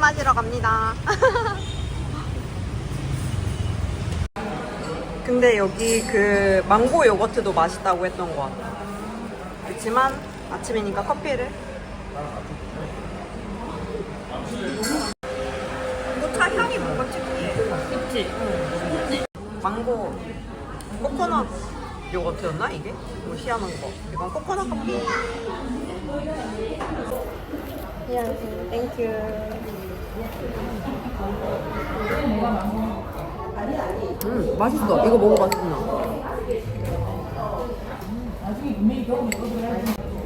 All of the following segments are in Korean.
마시러 갑니다. 근데 여기 그 망고 요거트도 맛있다고 했던 것 같아. 그렇지만 아침이니까 커피를. 이거 차 향이 뭔가 특이해. 그치? 망고 코코넛 요거트였나 이게? 뭐 희한한 거. 이건 코코넛 커피. 땡큐. 음 맛있어. 이거 먹어봤어 나.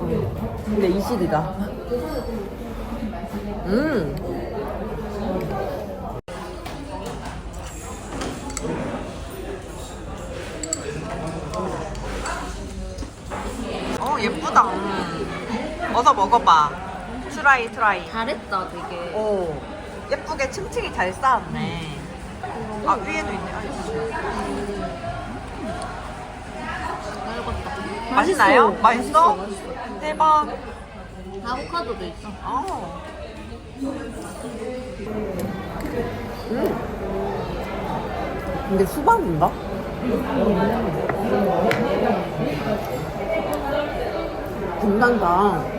어, 근데 이실이다. 음. 어 예쁘다. 음. 어서 먹어봐. 트라이 트라이. 잘했다 되게 오 예쁘게 층층이 잘 쌓았네. 아 위에도 있네. 아, 잘봤다 맛있나요? 맛있어? 대박. 아보카도도 있어 어. 음. 근데 수박인가? 괜찮다.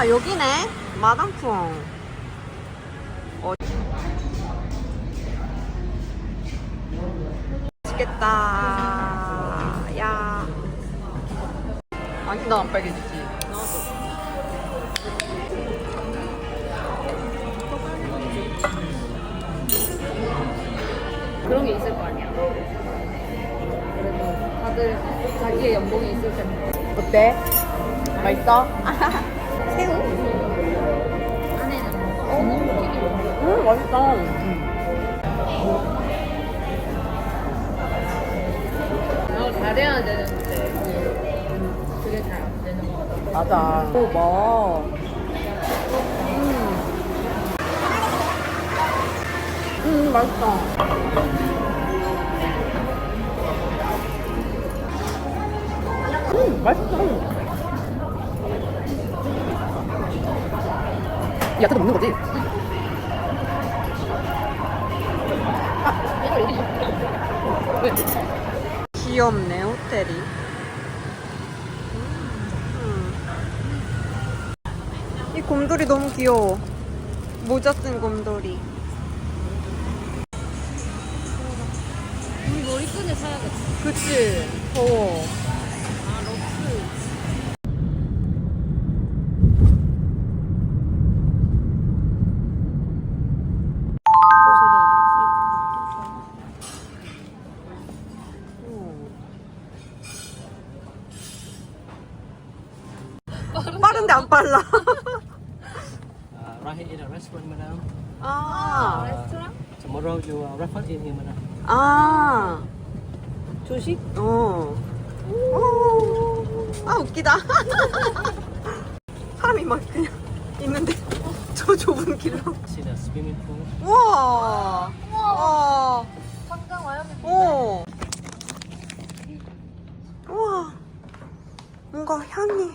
아 여기네. 마당풍. 어. 맛있겠다. 야. 아니 나 안 빨개지지. 그런 게 있을 거 아니야. 그래도 다들 자기의 연봉이 있을 텐데. 어때? 맛있어? 새우? 안에는. 뭐음 맛있다. 어, 잘해야 되는데. 그게 잘 안 되는 거 같아. 맞아. 오 뭐. 음. 음 맛있다 야채도 먹는 거지? 왜? 귀엽네 호텔이 음. 이 곰돌이 너무 귀여워 모자 쓴 곰돌이 우리 머리끈을 사야겠다 그치 더워 조식? 어. 오. 아, 웃기다. 사람이 막 그냥 있는데, 저 좁은 길로. Swimming pool. 우와. 우와. 당장 와야겠다 오. 우와. 뭔가 향이.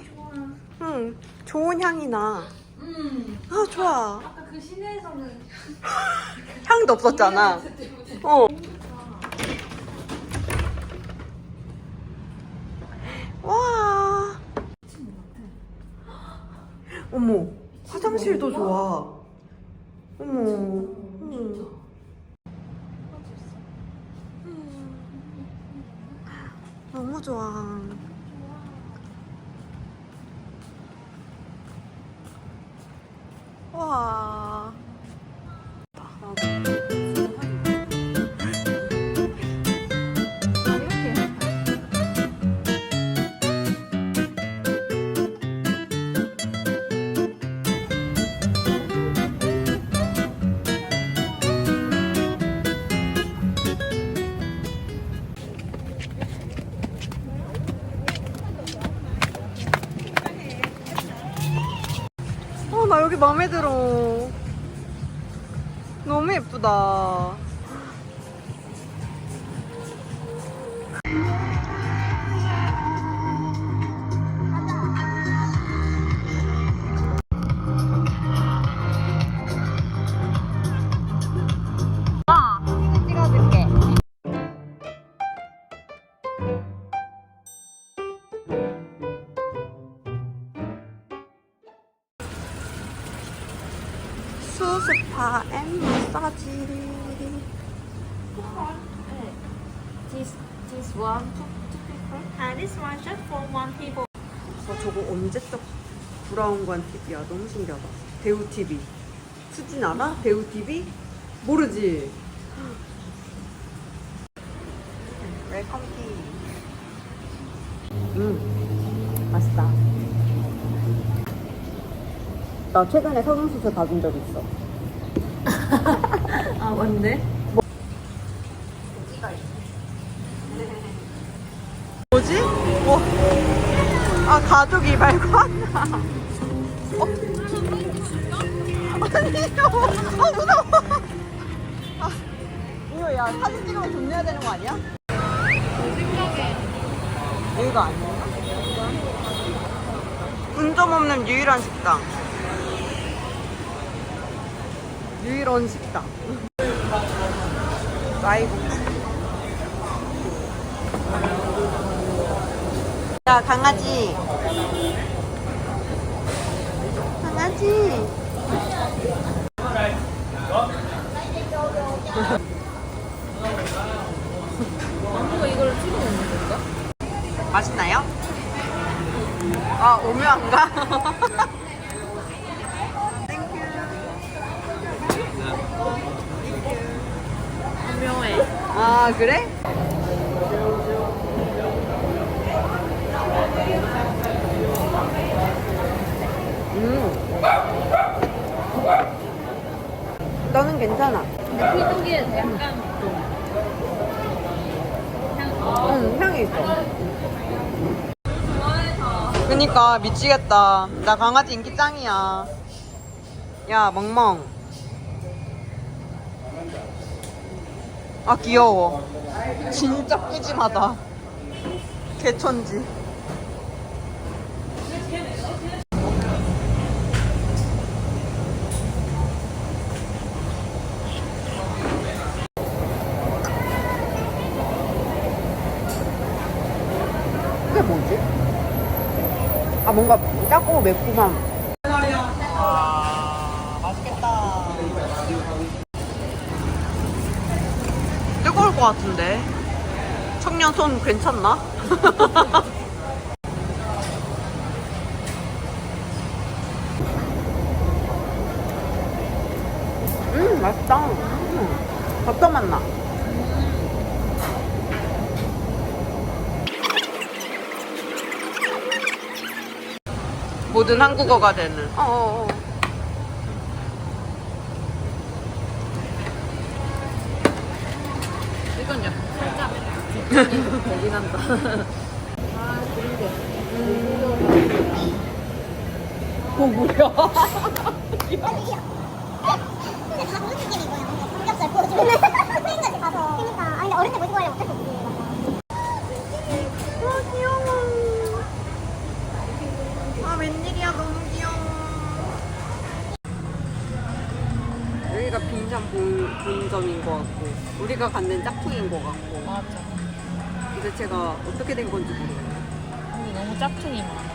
응, 좋은 향이 나. 음 아, 좋아. 아까 그 시내에서는 향도 없었잖아. 어. 와. 어머, 화장실도 좋아. 어머. 너무 좋아. 와. 여기 마음에 들어. 너무 예쁘다. 브라운관 TV야? 너무 신기하다. 배우 TV. 수진 알아? 배우 TV? 모르지? 웰컴 티. 음, 맛있다. 나 최근에 성형수술 받은 적 있어. 아 뭔데? 뭐지? 와. 아, 가족 이발관? 어? 아니요. 아, 무서워. 아, 이거 야, 사진 찍으면 돈 내야 되는 거 아니야? 여기가 아니야? 분점 없는 유일한 식당. 유일한 식당. 쌀국수. 야 강아지 강아지 망고가 이걸 찍어 먹는 건가? 맛있나요? 아 오묘한가? 아 그래? 음 너는 괜찮아 근데 피독이에 약간 좀 향. 응, 향이 있어. 그니까 미치겠다. 나 강아지 인기 짱이야. 야, 멍멍. 아, 귀여워. 진짜 푸짐하다. 개천지. 뭔가 짜고 매콤함. 맛있겠다. 뜨거울 것 같은데. 청년 손 괜찮나? 음 맛있다. 음, 버터 맛 나. 모든 한국어가 되는. 어 어 어. 이건 약간 살짝 되긴 한다. 아 그런데. 어 뭐야? 근데 다 무슨 느낌인 거야? 뭔가 삼겹살 구워주면. 그러니까. 아 근데 어른들 모시고 가려면 어쩔 수 없지. 본, 본점인 것 같고 우리가 갖는 짝퉁인 것 같고 맞아. 근데 제가 어떻게 된 건지 모르겠어요. 근데 너무 짝퉁이 많아.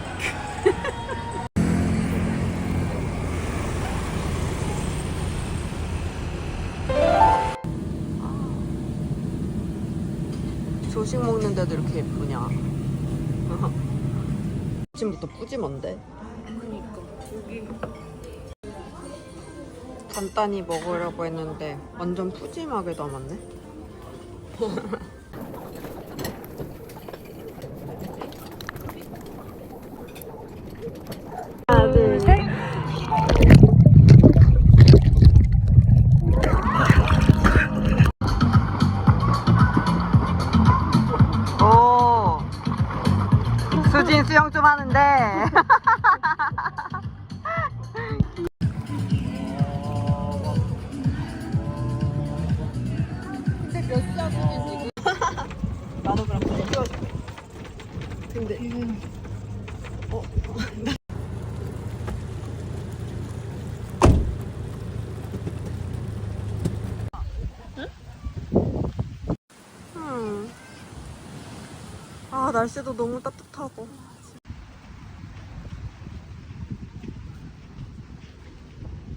조식 먹는데도 이렇게 예쁘냐? 아침부터 뿌짐한데? 그니까 여기 간단히 먹으려고 했는데 완전 푸짐하게 담았네. 아 날씨도 너무 따뜻하고.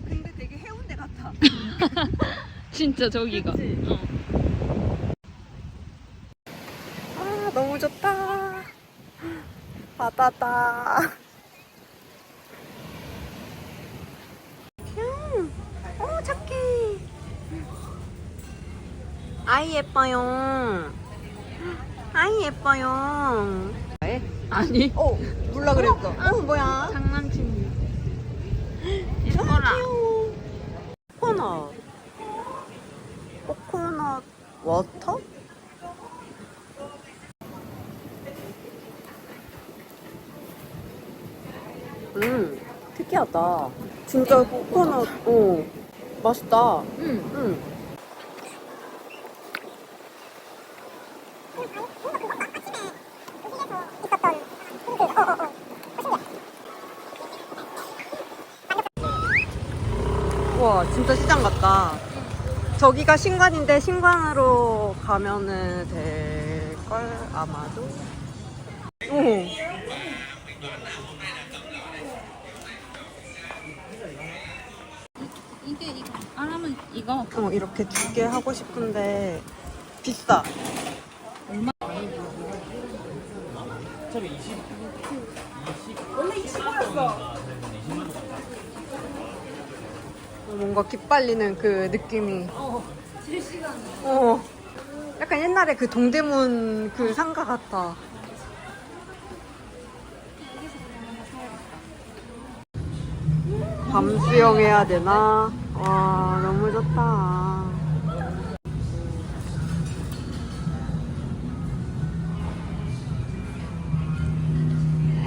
근데 되게 해운대 같아. 진짜 저기가. 어. 아 너무 좋다. 바다다. 음, 어 착해. 아이 예뻐요. 아이 예뻐요. 아니. 어 몰라 그랬어. 어 뭐야? 장난친. 아, 예뻐라. 귀여워. 코코넛. 코코넛 워터? 음, 특이하다. 진짜 코코넛, 어, 맛있다. 응. 응. 와, 진짜 같다. 저기가 신관인데 신관으로 가면은 될걸 아마도. 오. 이게 이거 안 하면 이거 어, 이렇게 두 개 하고 싶은데 비싸. 얼마? 뭔가 기빨리는 그 느낌이. 어. 실시간. 어. 약간 옛날에 그 동대문 그 상가 같아. 밤 수영해야 되나? 와, 너무 좋다.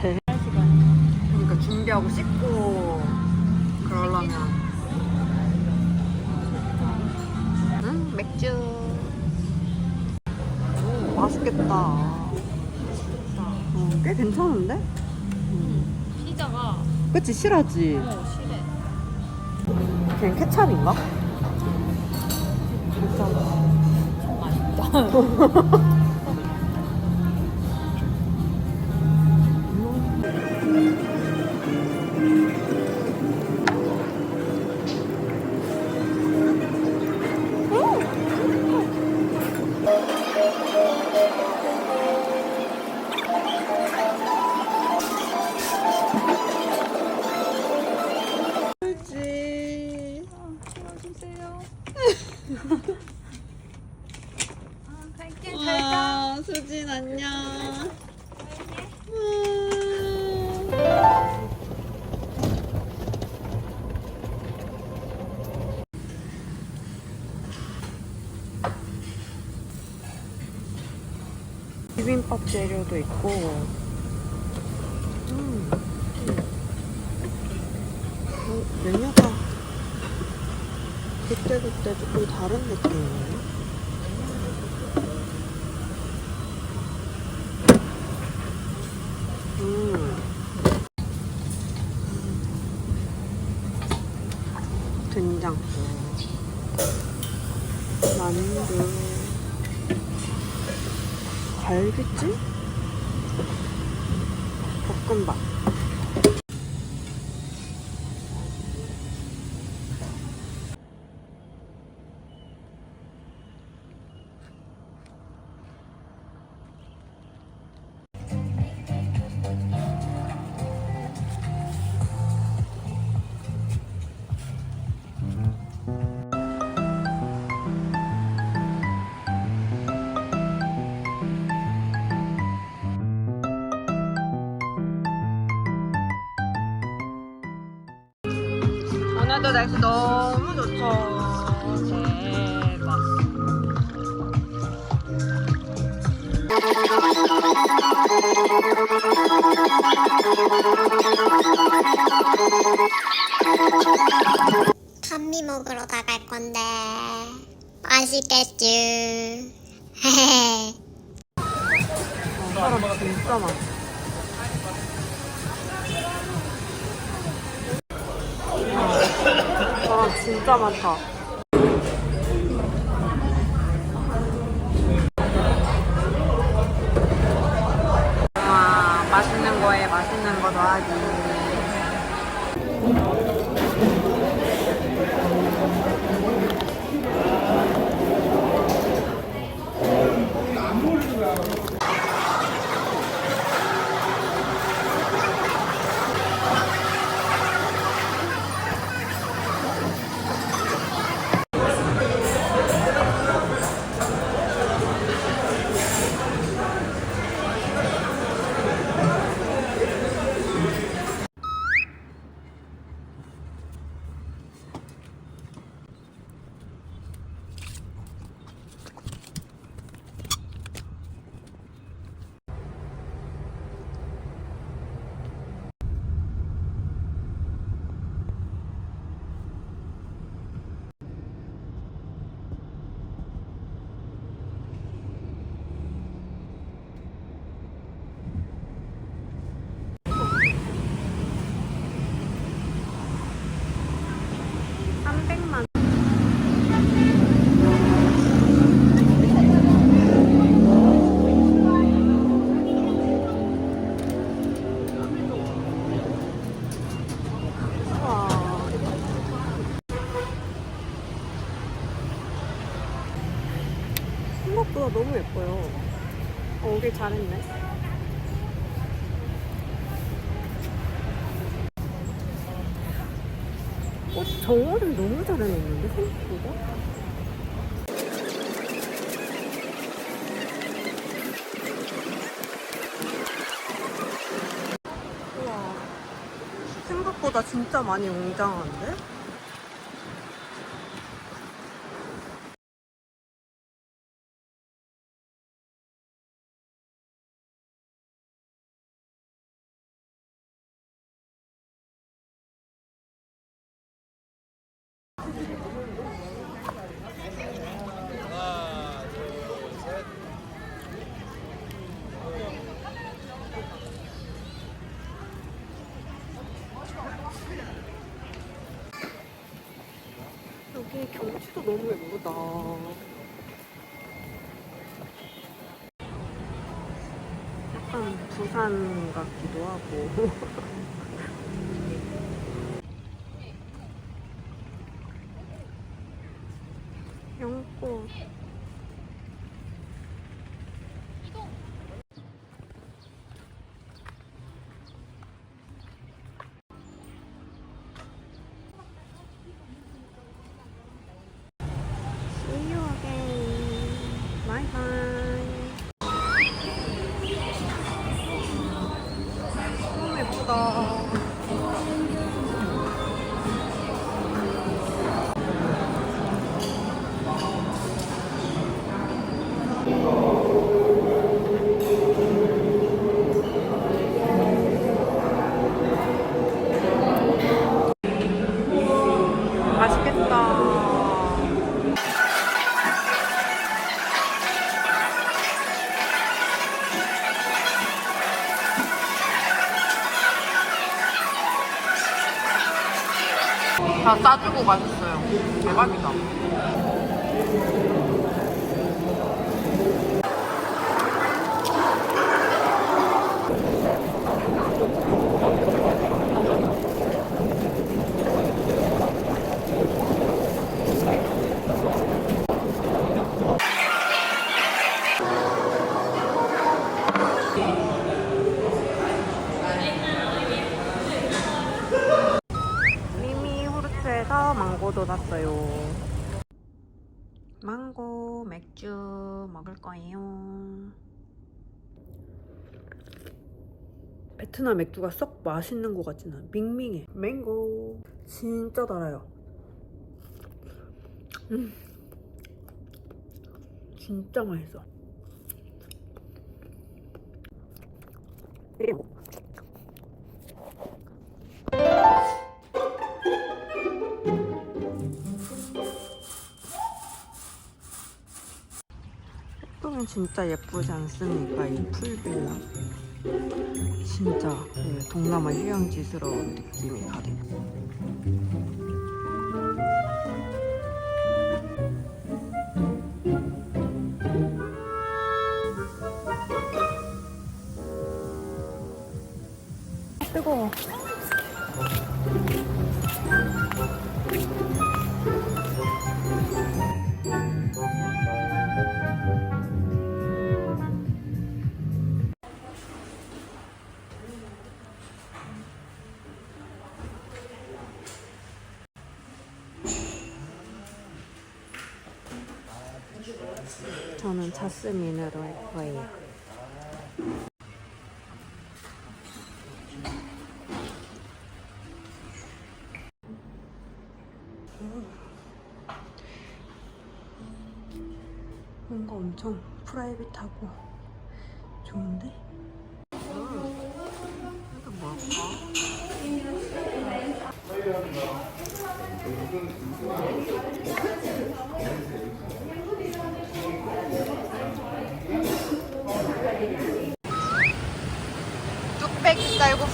그러니까 준비하고 씻고 그치 실하지? 어 실해. 그냥 케찹인가? 괜찮아 맛있다. 비빔밥 재료도 있고 음. 어, 메뉴가 그때그때 조금 다른 느낌이에요 오늘도 날씨 너무 좋죠. 대박. 감미 먹으러 나갈 건데 맛있겠지. 어, 사람 진짜 많아. 사람 진짜 많다. 생각보다 너무 예뻐요. 어, 오길 잘했네. 어, 정원을 너무 잘 해놨는데, 생각보다? 우와. 생각보다 진짜 많이 웅장한데? 산 같기도 하고. 샀어요. 망고 맥주 먹을 거예요. 베트남 맥주가 썩 맛있는 것 않아. 밍밍해. 맹고. 진짜 달아요. 음. 진짜 맛있어. 그 리고 예쁘면 진짜 예쁘지 않습니까? 이 풀빌라. 진짜 그 동남아 휴양지스러운 느낌이 가득. 저는 자스민으로 할 거예요. 뭔가 엄청 프라이빗하고 좋은데? 이거 뭘까?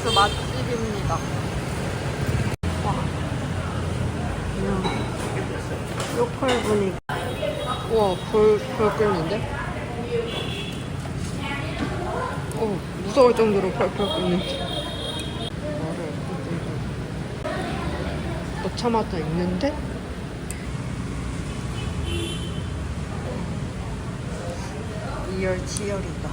쌀국수 맛집입니다. 와. 그냥 로컬 분위기. 우와, 불, 불 끓는데? 어, 무서울 정도로 펄펄 끓는데. 넣자마자 있는데? 리얼 치열이다.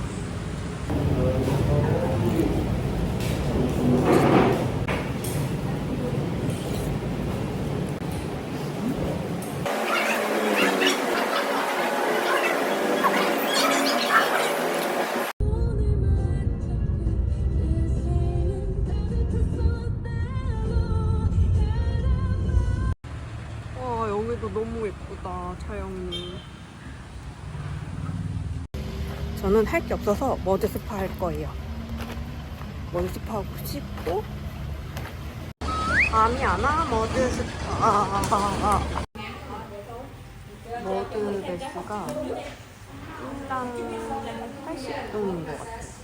와 여기도 너무 예쁘다 차영님. 저는 할 게 없어서 머드 스파 할 거예요 하고 싶고 감이 안와 머드 스파 머드 베스가 인당 80동인 것 같아요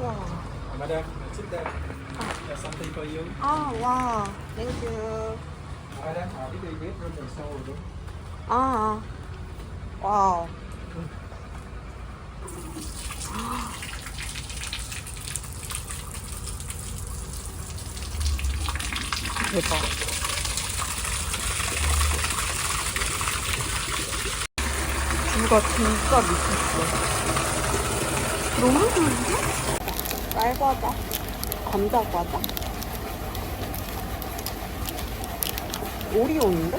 와 Madam, sit down. There's something for you. 아, 와, 땡큐. 아, 아. 와우. 대박. 뷰가 진짜 미쳤어. 너무 좋은데? 쌀과자? 감자과자? 오리온인데?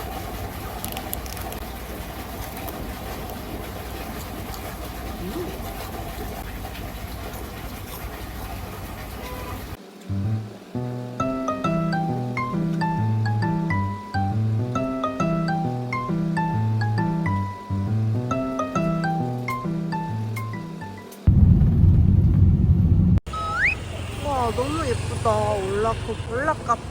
와 너무 예쁘다 올라코 볼락 카페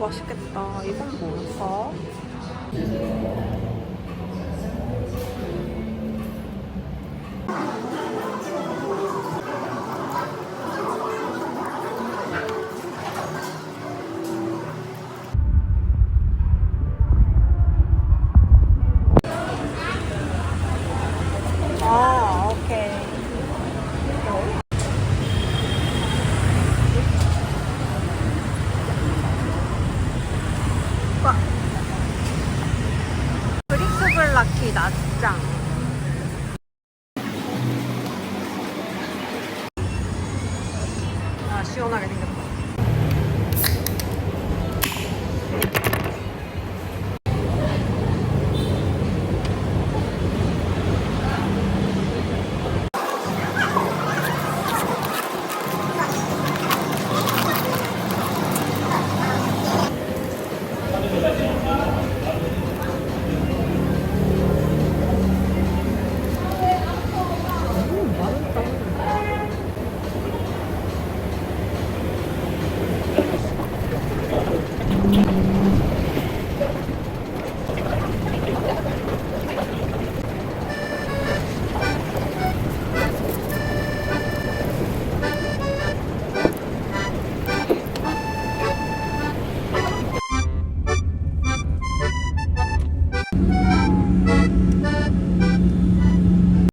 맛있겠다 이건 뭘까?